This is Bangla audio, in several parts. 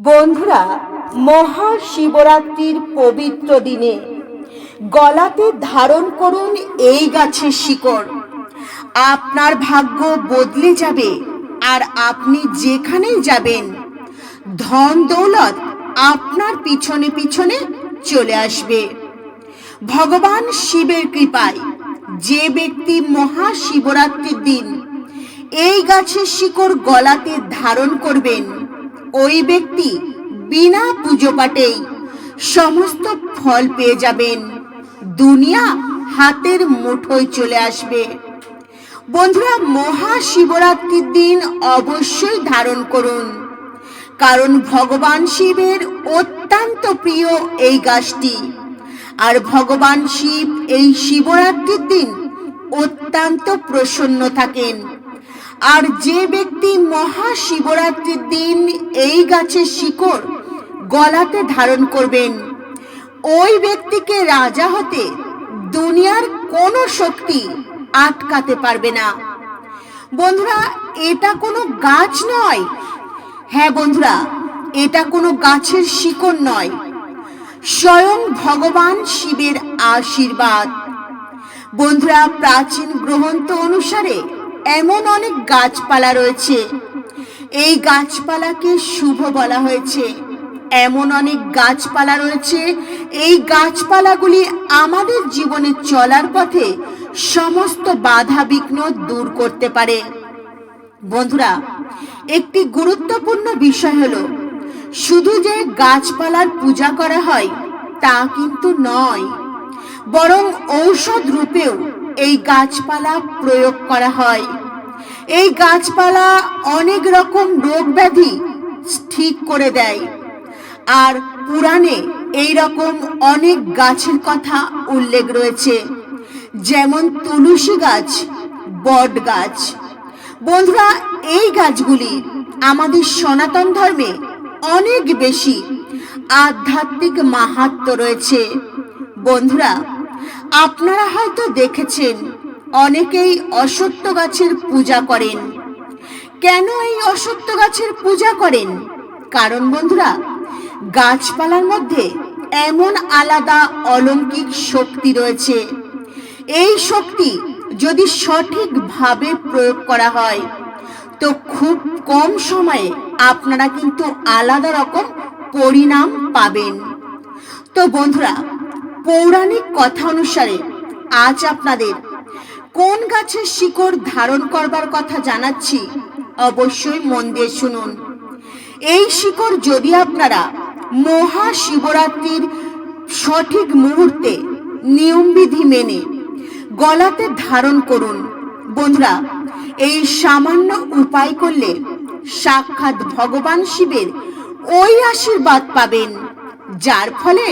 বন্ধুরা, মহাশিবরাত্রির পবিত্র দিনে গলাতে ধারণ করুন এই গাছের শিকড়। আপনার ভাগ্য বদলে যাবে আর আপনি যেখানেই যাবেন, ধন দৌলত আপনার পিছনে পিছনে চলে আসবে। ভগবান শিবের কৃপায় যে ব্যক্তি মহাশিবরাত্রির দিন এই গাছের শিকড় গলাতে ধারণ করবেন ওই ব্যক্তি বিনা পুজো পাটেই সমস্ত ফল পেয়ে যাবেন। দুনিয়া হাতের মুঠোয় চলে আসবে। বন্ধুরা মহা শিবরাত্রির দিন অবশ্যই ধারণ করুন। কারণ ভগবান শিবের অত্যন্ত প্রিয় এই গাছটি। আর ভগবান শিব এই শিবরাত্রির দিন অত্যন্ত প্রসন্ন থাকেন। আর যে ব্যক্তি মহাশিবরাত্রির দিন এই গাছের শিকড় গলাতে ধারণ করবেন, ওই ব্যক্তিকে রাজা হতে দুনিয়ার কোনো শক্তি আটকাতে পারবে না। বন্ধুরা, এটা কোনো গাছ নয়। হ্যাঁ বন্ধুরা, এটা কোনো গাছের শিকড় নয়। স্বয়ং ভগবান শিবের আশীর্বাদ। বন্ধুরা, প্রাচীন গ্রন্থ অনুসারে এমন অনেক গাছপালা রয়েছে। এই গাছপালাকে শুভ বলা হয়েছে। এমন অনেক গাছপালা রয়েছে। এই গাছপালাগুলি আমাদের জীবনে চলার পথে সমস্ত বাধা বিঘ্ন দূর করতে পারে। বন্ধুরা, একটি গুরুত্বপূর্ণ বিষয় হলো, শুধু যে গাছপালার পূজা করা হয় তা কিন্তু নয়, বরং ঔষধ রূপেও এই গাছপালা প্রয়োগ করা হয়। এই গাছপালা অনেক রকম রোগ ব্যাধি ঠিক করে দেয়। আর পুরাণে এই রকম অনেক গাছের কথা উল্লেখ রয়েছে। যেমন তুলসী গাছ, বট গাছ। বন্ধুরা, এই গাছগুলি আমাদের সনাতন ধর্মে অনেক বেশি আধ্যাত্মিক মাহাত্ম রয়েছে। বন্ধুরা আপনারা হয়তো দেখেছেন, অনেকেই অসত্য গাছের পূজা করেন। কেন এই অসত্য গাছের পূজা করেন? কারণ বন্ধুরা, গাছপালার মধ্যে এমন আলাদা অলৌকিক শক্তি রয়েছে। এই শক্তি যদি সঠিকভাবে প্রয়োগ করা হয়, তো খুব কম সময়ে আপনারা কিন্তু আলাদা রকম পরিণাম পাবেন। তো বন্ধুরা পৌরাণিক কথা অনুসারে আজ আপনাদের কোন গাছের শিকড় ধারণ করবার কথা জানাচ্ছি, অবশ্যই মন দিয়ে শুনুন। এই শিকড় যদি আপনারা মহা শিবরাত্রির সঠিক মুহূর্তে নিয়মবিধি মেনে গলাতে ধারণ করুন, বন্ধুরা, এই সামান্য উপায় করলে সাক্ষাৎ ভগবান শিবের ওই আশীর্বাদ পাবেন, যার ফলে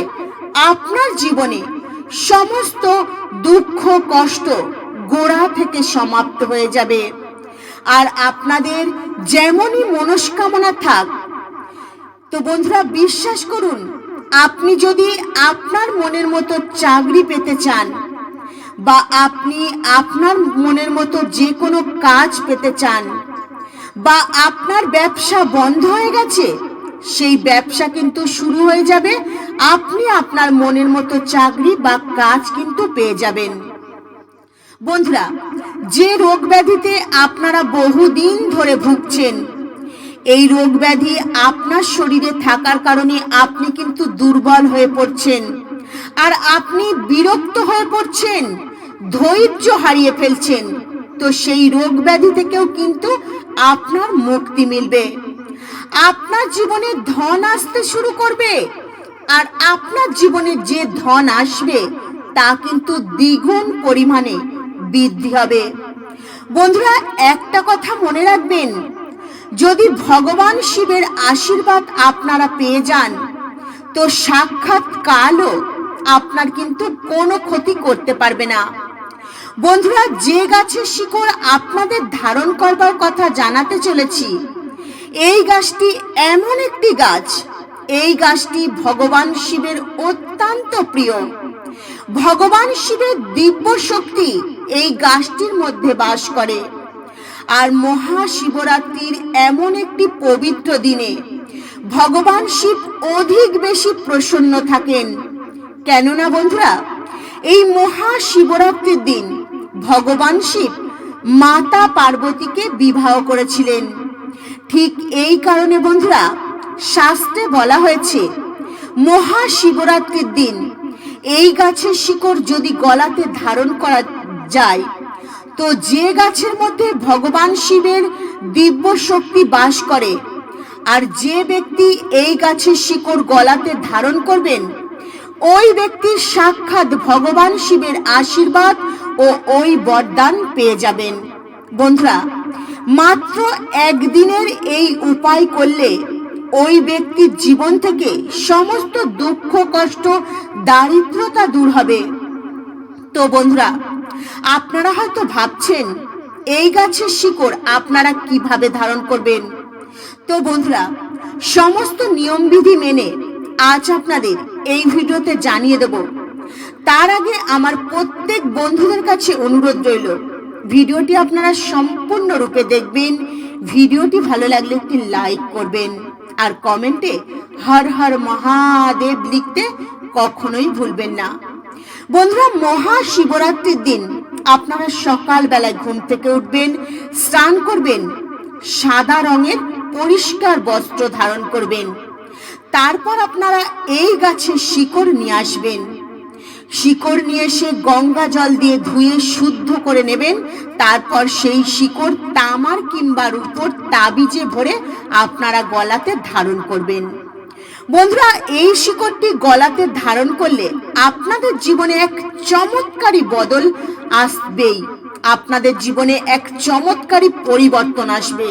আপনার জীবনে সমস্ত দুঃখ, কষ্ট গোড়া থেকে সমাপ্ত হয়ে যাবে। আর আপনাদের যেমনই মনস্কামনা থাক, তো বন্ধুরা বিশ্বাস করুন, আপনি যদি আপনার মনের মতো চাকরি পেতে চান বা আপনি আপনার মনের মতো যে কোনো কাজ পেতে চান বা আপনার ব্যবসা বন্ধ হয়ে গেছে, সেই ব্যবসা কিন্তু শুরু হয়ে যাবে আপনি আপনার মনের মতো চাকরি বা কাজ কিন্তু পেয়ে যাবেন। বন্ধুরা, যে রোগ ব্যাধিতে আপনারা বহুদিন ধরে ভুগছেন, এই রোগ ব্যাধি আপনার শরীরে থাকার কারণে আপনি কিন্তু দুর্বল হয়ে পড়ছেন আর আপনি বিরক্ত হয়ে পড়ছেন, ধৈর্য হারিয়ে ফেলছেন। তো সেই রোগ ব্যাধি থেকেও কিন্তু আপনার মুক্তি মিলবে। আপনার জীবনে ধন আসতে শুরু করবে। আর আপনার জীবনে যে ধন আসবে, তা কিন্তু দ্বিগুণ পরিমাণে বৃদ্ধি হবে। বন্ধুরা, একটা কথা মনে রাখবেন, যদি ভগবান শিবের আশীর্বাদ আপনারা পেয়ে যান, তো সাক্ষাৎ কালও আপনার কিন্তু কোনো ক্ষতি করতে পারবে না। বন্ধুরা, যে গাছের শিকড় আপনাদের ধারণ করবার কথা জানাতে চলেছি, এই গাছটি এমন একটি গাছ এই গাছটি ভগবান শিবের অত্যন্ত প্রিয়। ভগবান শিবের দিব্য শক্তি এই গাছটির মধ্যে বাস করে। আর মহাশিবরাত্রির এমন একটি পবিত্র দিনে ভগবান শিব অধিক বেশি প্রসন্ন থাকেন। কেননা বন্ধুরা, এই মহাশিবরাত্রির দিন ভগবান শিব মাতা পার্বতীকে বিবাহ করেছিলেন। ঠিক এই কারণে বন্ধুরা শাস্ত্রে বলা হয়েছে, মহাশিবরাত্রির দিন এই গাছের শিকড় যদি গলাতে ধারণ করা যায়, তো যে গাছের মধ্যে ভগবান শিবের দিব্য শক্তি বাস করে, আর যে ব্যক্তি এই গাছের শিকড় গলাতে ধারণ করবেন, ওই ব্যক্তির সাক্ষাৎ ভগবান শিবের আশীর্বাদ ও ওই বরদান পেয়ে যাবেন। বন্ধুরা, মাত্র একদিনের এই উপায় করলে ওই ব্যক্তির জীবন থেকে সমস্ত দুঃখ, কষ্ট, দারিদ্রতা দূর হবে। তো বন্ধুরা, আপনারা হয়তো ভাবছেন, এই গাছের শিকড় আপনারা কীভাবে ধারণ করবেন? তো বন্ধুরা, সমস্ত নিয়মবিধি মেনে আজ আপনাদের এই ভিডিওতে জানিয়ে দেব। তার আগে আমার প্রত্যেক বন্ধুদের কাছে অনুরোধ রইল, ভিডিওটি আপনারা সম্পূর্ণরূপে দেখবেন, ভিডিওটি ভালো লাগলে একটি লাইক করবেন। আর কমেন্টে হর হর মহাদেব লিখতে কখনোই ভুলবেন না। বন্ধুরা, মহাশিবরাত্রির দিন আপনারা সকালবেলায় ঘুম থেকে উঠবেন, স্নান করবেন, সাদা রঙের পরিষ্কার বস্ত্র ধারণ করবেন। তারপর আপনারা এই গাছের শিকড় নিয়ে আসবেন। শিকড় নিয়ে এসে গঙ্গা জল দিয়ে ধুয়ে শুদ্ধ করে নেবেন। তারপর সেই শিকড় তামার কিংবা রূপোর তাবিজে ভরে আপনারা গলাতে ধারণ করবেন। বন্ধুরা, এই শিকড়টি গলাতে ধারণ করলে আপনাদের জীবনে এক চমৎকারী বদল আসবেই। আপনাদের জীবনে এক চমৎকারী পরিবর্তন আসবে।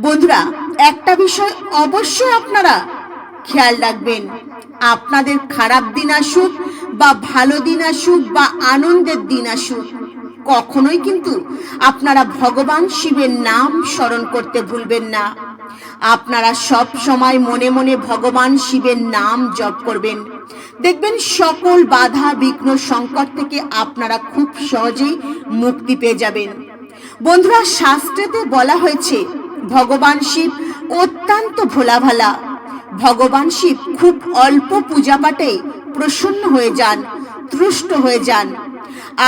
বন্ধুরা, একটা বিষয় অবশ্যই আপনারা খেয়াল রাখবেন। আপনাদের খারাপ দিন আসুক বা ভালো দিন আসুক বা আনন্দের দিন আসুক, কখনোই কিন্তু আপনারা ভগবান শিবের নাম স্মরণ করতে ভুলবেন না। আপনারা সব সময় মনে মনে ভগবান শিবের নাম জপ করবেন। দেখবেন সকল বাধা, বিঘ্ন, সংকট থেকে আপনারা খুব সহজেই মুক্তি পেয়ে যাবেন। বন্ধুরা, শাস্ত্রেতে বলা হয়েছে, ভগবান শিব অত্যন্ত ভোলা ভালা ভগবান শিব খুব অল্প পূজা পাঠে প্রসন্ন হয়ে যান, তুষ্ট হয়ে যান।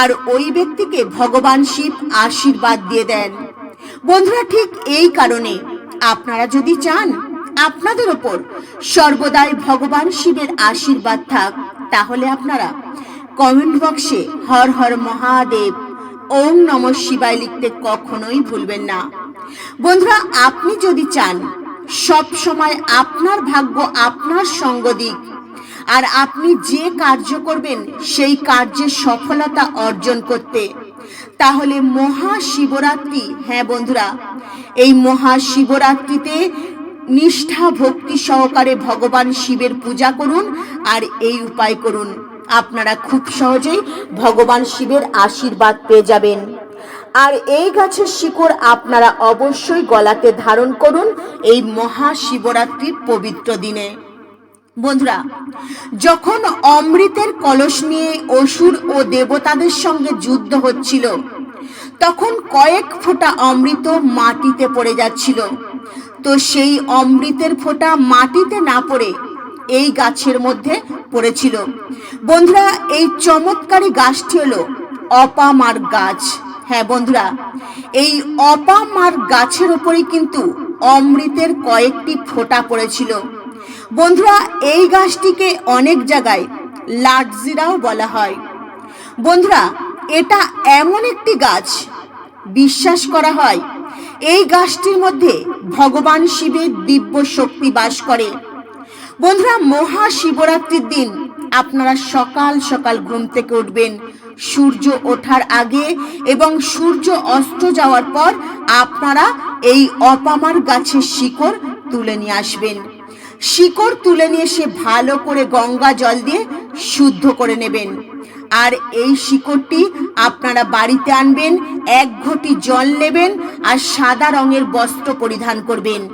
আর ওই ব্যক্তিকে ভগবান শিব আশীর্বাদ দিয়ে দেন। বন্ধুরা, ঠিক এই কারণে আপনারা যদি চান আপনাদের ওপর সর্বদাই ভগবান শিবের আশীর্বাদ থাক, তাহলে আপনারা কমেন্ট বক্সে হর হর মহাদেব, ওম নম শিবায় লিখতে কখনোই ভুলবেন না। বন্ধুরা, আপনি যদি চান সব সময় আপনার ভাগ্য আপনার সঙ্গ দিক আর আপনি যে কার্য করবেন, সেই কার্যের সফলতা অর্জন করতে। তাহলে মহা শিবরাত্রি হ্যাঁ বন্ধুরা, এই মহা শিবরাত্রিতে নিষ্ঠা ভক্তি সহকারে ভগবান শিবের পূজা করুন আর এই উপায় করুন। আপনারা খুব সহজেই ভগবান শিবের আশীর্বাদ পেয়ে যাবেন। আর এই গাছের শিকড় আপনারা অবশ্যই গলাতে ধারণ করুন এই মহা মহাশিবরাত্রির পবিত্র দিনে। বন্ধুরা, যখন অমৃতের কলস নিয়ে অসুর ও দেবতাদের সঙ্গে যুদ্ধ হচ্ছিল, তখন কয়েক ফোঁটা অমৃত মাটিতে পড়ে যাচ্ছিল। তো সেই অমৃতের ফোঁটা মাটিতে না পড়ে এই গাছের মধ্যে পড়েছিল। বন্ধুরা, এই চমৎকারী গাছটি হলো অপামার গাছ। হ্যাঁ বন্ধুরা, এই অপামার গাছের ওপরেই কিন্তু অমৃতের কয়েকটি ফোঁটা পড়েছিল। বন্ধুরা, এই গাছটিকে অনেক জায়গায় লাটজিরাও বলা হয়। বন্ধুরা, এটা এমন একটি গাছ, বিশ্বাস করা হয়, এই গাছটির মধ্যে ভগবান শিবের দিব্য শক্তি বাস করে। বন্ধুরা, মহাশিবরাত্রির দিন আপনারা সকাল সকাল ঘুম থেকে উঠবেন, সূর্য ওঠার আগে এবং সূর্য অস্ত যাওয়ার পর আপনারা এই অপামার গাছের শিকড় তুলে নিয়ে আসবেন। শিকড় তুলে নিয়ে সে ভালো করে গঙ্গা জল দিয়ে শুদ্ধ করে নেবেন। আর এই শিকড়টি আপনারা বাড়িতে আনবেন, এক ঘটি জল নেবেন আর সাদা রঙের বস্ত্র পরিধান করবেন।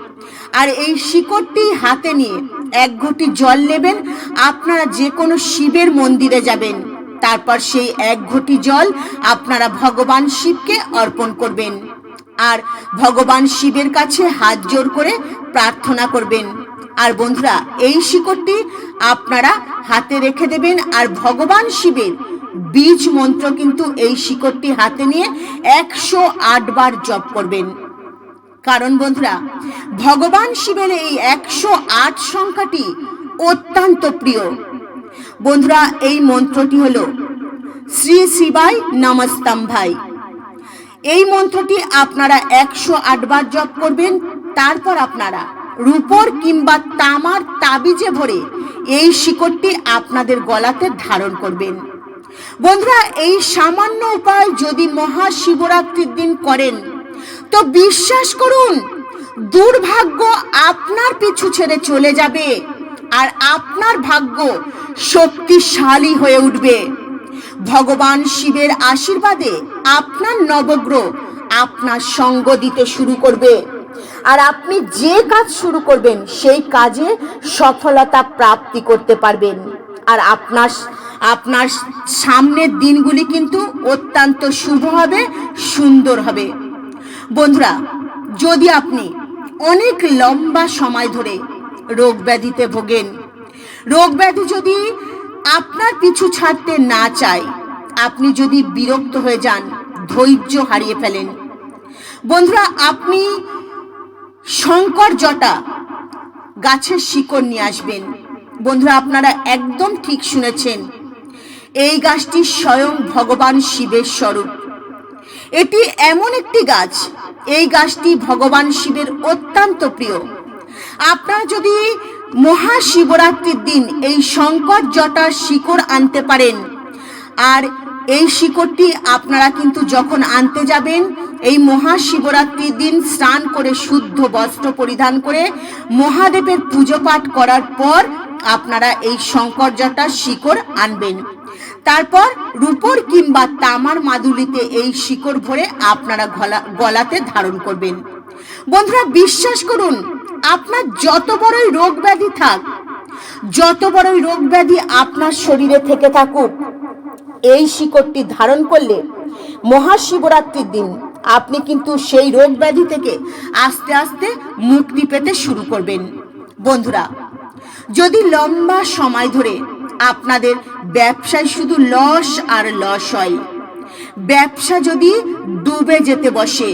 আর এই শিকড়টি হাতে নিয়ে এক ঘটি জল নেবেন, আপনারা যে কোনো শিবের মন্দিরে যাবেন। তারপর সেই এক ঘটি জল আপনারা ভগবান শিবকে অর্পণ করবেন। আর ভগবান শিবের কাছে হাত জোর করে প্রার্থনা করবেন। আর বন্ধুরা, এই শিকড়টি আপনারা হাতে রেখে দেবেন আর ভগবান শিবের বীজ মন্ত্র কিন্তু এই শিকড়টি হাতে নিয়ে একশো বার জপ করবেন। কারণ বন্ধুরা, ভগবান শিবের এই একশো আট সংখ্যাটি অত্যন্ত প্রিয়। বন্ধুরা, এই মন্ত্রটি হল শ্রী শিবায় নমস্তম ভাই এই মন্ত্রটি আপনারা একশো আট বার জপ করবেন, তারপর আপনারা রূপর কিংবা তামার তাবিজে ভরে এই শিকড়টি আপনাদের গলাতে ধারণ করবেন। বন্ধুরা, এই সামান্য উপায় যদি মহাশিবরাত্রির দিন করেন, তো বিশ্বাস করুন, দুর্ভাগ্য আপনার পিছু ছেড়ে চলে যাবে আর আপনার ভাগ্য শক্তিশালী হয়ে উঠবে। ভগবান শিবের আশীর্বাদে আপনার নবগ্রহ আপনার সঙ্গ দিতে শুরু করবে। আর আপনি যে কাজ শুরু করবেন, সেই কাজে সফলতা প্রাপ্তি করতে পারবেন। আর আপনার আপনার সামনের দিনগুলি কিন্তু অত্যন্ত শুভ হবে, সুন্দর হবে। বন্ধুরা, যদি আপনি অনেক লম্বা সময় ধরে রোগ ব্যাধিতে ভোগেন, রোগ ব্যাধি যদি আপনার পিছু ছাড়তে না চায়, আপনি যদি বিরক্ত হয়ে যান, ধৈর্য হারিয়ে ফেলেন। বন্ধুরা, আপনি শঙ্কর জটা গাছের শিকড় নিয়ে আসবেন। বন্ধুরা, আপনারা একদম ঠিক শুনেছেন। এই গাছটি স্বয়ং ভগবান শিবের স্বরূপ। এটি এমন একটি গাছ। এই গাছটি ভগবান শিবের অত্যন্ত প্রিয়। আপনারা যদি মহাশিবরাত্রির দিন এই শঙ্কর জটার শিকড় আনতে পারেন, আর এই শিকড়টি আপনারা কিন্তু যখন আনতে যাবেন এই মহাশিবরাত্রির দিন স্নান করে শুদ্ধ বস্ত্র পরিধান করে মহাদেবের পুজো পাঠ করার পর আপনারা এই শঙ্কর জটার শিকড় আনবেন। তারপর রূপর কিংবা তামার মাদুলিতে এই শিকড় ভরে আপনারা গলা, গলাতে ধারণ করবেন। বন্ধুরা, বিশ্বাস করুন, আপনার যত বড়ই রোগ ব্যাধি থাক, যত বড়ই রোগ ব্যাধি আপনার শরীরে থেকে থাকুক, এই শিকড়টি ধারণ করলে মহাশিবরাত্রির দিন আপনি কিন্তু সেই রোগ ব্যাধি থেকে আস্তে আস্তে মুক্তি পেতে শুরু করবেন। বন্ধুরা, যদি লম্বা সময় ধরে আপনাদের ব্যবসায় শুধু লস আর লস হয়, ব্যবসা যদি ডুবে যেতে বসে,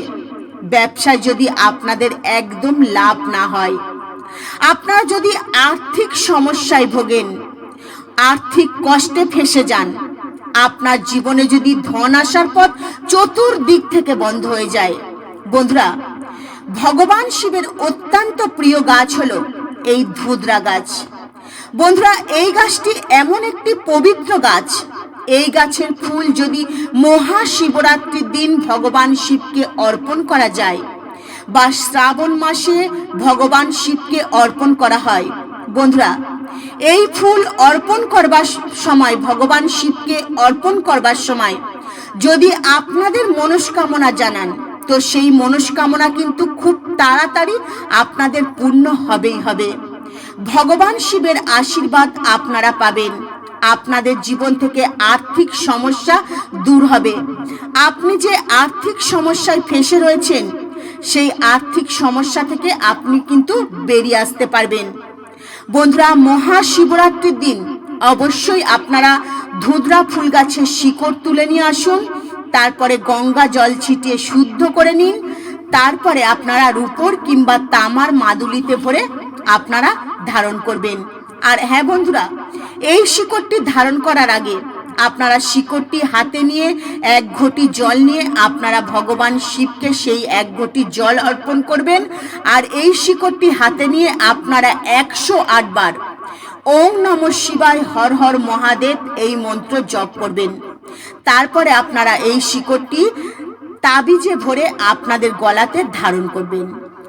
ব্যবসায় যদি আপনাদের একদম লাভ না হয়, আপনারা যদি আর্থিক সমস্যায় ভোগেন, আর্থিক কষ্টে ফেসে যান আপনার জীবনে যদি ধন আসার পথ চতুর্দিক থেকে বন্ধ হয়ে যায়। বন্ধুরা, ভগবান শিবের অত্যন্ত প্রিয় গাছ হলো এই ধুদ্রা গাছ। বন্ধুরা, এই গাছটি এমন একটি পবিত্র গাছ। এই গাছের ফুল যদি মহাশিবরাত্রির দিন ভগবান শিবকে অর্পণ করা যায় বা শ্রাবণ মাসে ভগবান শিবকে অর্পণ করা হয়। বন্ধুরা এই ফুল অর্পণ করবার সময়, ভগবান শিবকে অর্পণ করবার সময়, যদি আপনাদের মনস্কামনা জানান, তো সেই মনস্কামনা কিন্তু খুব তাড়াতাড়ি আপনাদের পূর্ণ হবেই হবে। ভগবান শিবের আশীর্বাদ আপনারা পাবেন। আপনাদের জীবন থেকে আর্থিক সমস্যা দূর হবে। আপনি যে আর্থিক সমস্যায় ফেসে রয়েছেন, সেই আর্থিক সমস্যা থেকে আপনি কিন্তু বেরিয়ে আসতে পারবেন। বন্ধুরা, মহাশিবরাত্রির দিন। অবশ্যই আপনারা ধুদরা ফুল গাছের শিকড় তুলে নিয়ে আসুন, তারপরে গঙ্গা জল ছিটিয়ে শুদ্ধ করে নিন, তারপরে আপনারা রূপর কিংবা তামার মাদুলিতে ভরে আপনারা ধারণ করবেন। আর হ্যাঁ বন্ধুরা, এই শিকড়টি ধারণ করার আগে আপনারা শিকড়টি হাতে নিয়ে এক ঘটি জল নিয়ে আপনারা ভগবান শিবকে সেই এক ঘটি জল অর্পণ করবেন। আর এই শিকড়টি হাতে নিয়ে আপনারা একশো আটবার ওম নম শিবায় হর হর মহাদেব এই মন্ত্র জপ করবেন। তারপরে আপনারা এই শিকড়টি তাবিজে ভরে আপনাদের গলাতে ধারণ করবেন।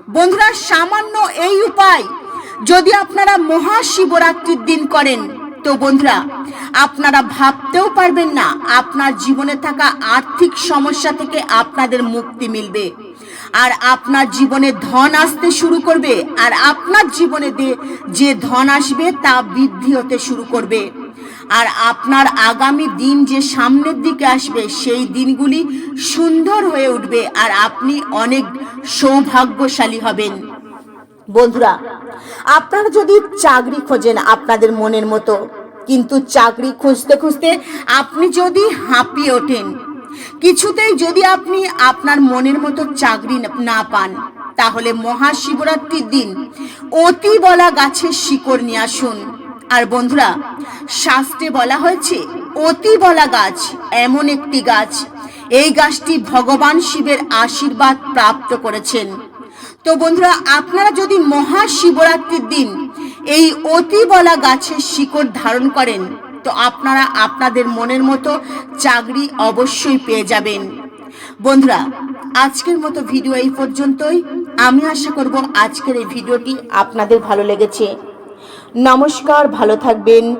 বন্ধুরা, সামান্য এই উপায়। যদি আপনারা মহাশিবরাত্রির দিন করেন তো বন্ধুরা, আপনারা ভাবতেও পারবেন না, আপনার জীবনে থাকা আর্থিক সমস্যা থেকে আপনাদের মুক্তি মিলবে। আর আপনার জীবনে ধন আসতে শুরু করবে, আর আপনার জীবনে যে ধন আসবে তা বৃদ্ধি হতে শুরু করবে। আর আপনার আগামী দিন যে সামনের দিকে আসবে, সেই দিনগুলি সুন্দর হয়ে উঠবে, আর আপনি অনেক সৌভাগ্যশালী হবেন। বন্ধুরা, আপনারা যদি চাকরি খোঁজেন আপনাদের মনের মতো, কিন্তু চাকরি খুঁজতে খুঁজতে আপনি যদি হাঁপিয়ে ওঠেন, কিছুতেই যদি আপনি আপনার মনের মতো চাকরি না পান, তাহলে মহাশিবরাত্রির দিন অতি বলা গাছের শিকড় নিয়ে আসুন। আর বন্ধুরা, শাস্ত্রে বলা হয়েছে, অতি বলা গাছ এমন একটি গাছ, এই গাছটি ভগবান শিবের আশীর্বাদ প্রাপ্ত করেছেন। তো বন্ধুরা, আপনারা যদি মহাশিবরাত্রির দিন এই অতি বলা গাছের শিকড় ধারণ করেন, তো আপনারা আপনাদের মনের মতো চাকরি অবশ্যই পেয়ে যাবেন। বন্ধুরা, আজকের মতো ভিডিও এই পর্যন্তই। আমি আশা করব আজকের এই ভিডিওটি আপনাদের ভালো লেগেছে। নমস্কার, ভালো থাকবেন।